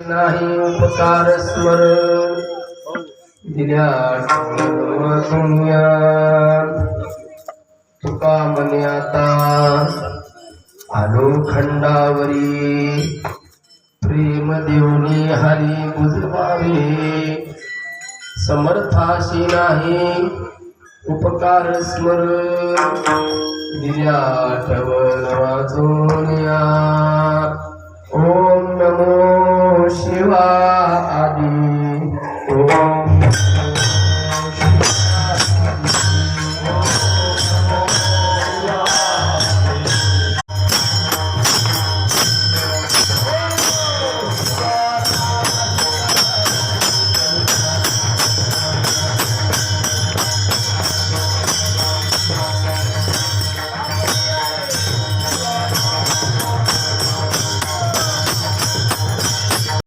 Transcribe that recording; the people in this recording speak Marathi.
नाही उपकार स्मर दिल्या तुका म्हणे आता आलो खंडावरी. प्रेम देऊनी हरी बुजवावे. समर्थाशी नाही उपकार स्मर दिल्या ठेवल या সেবা আদি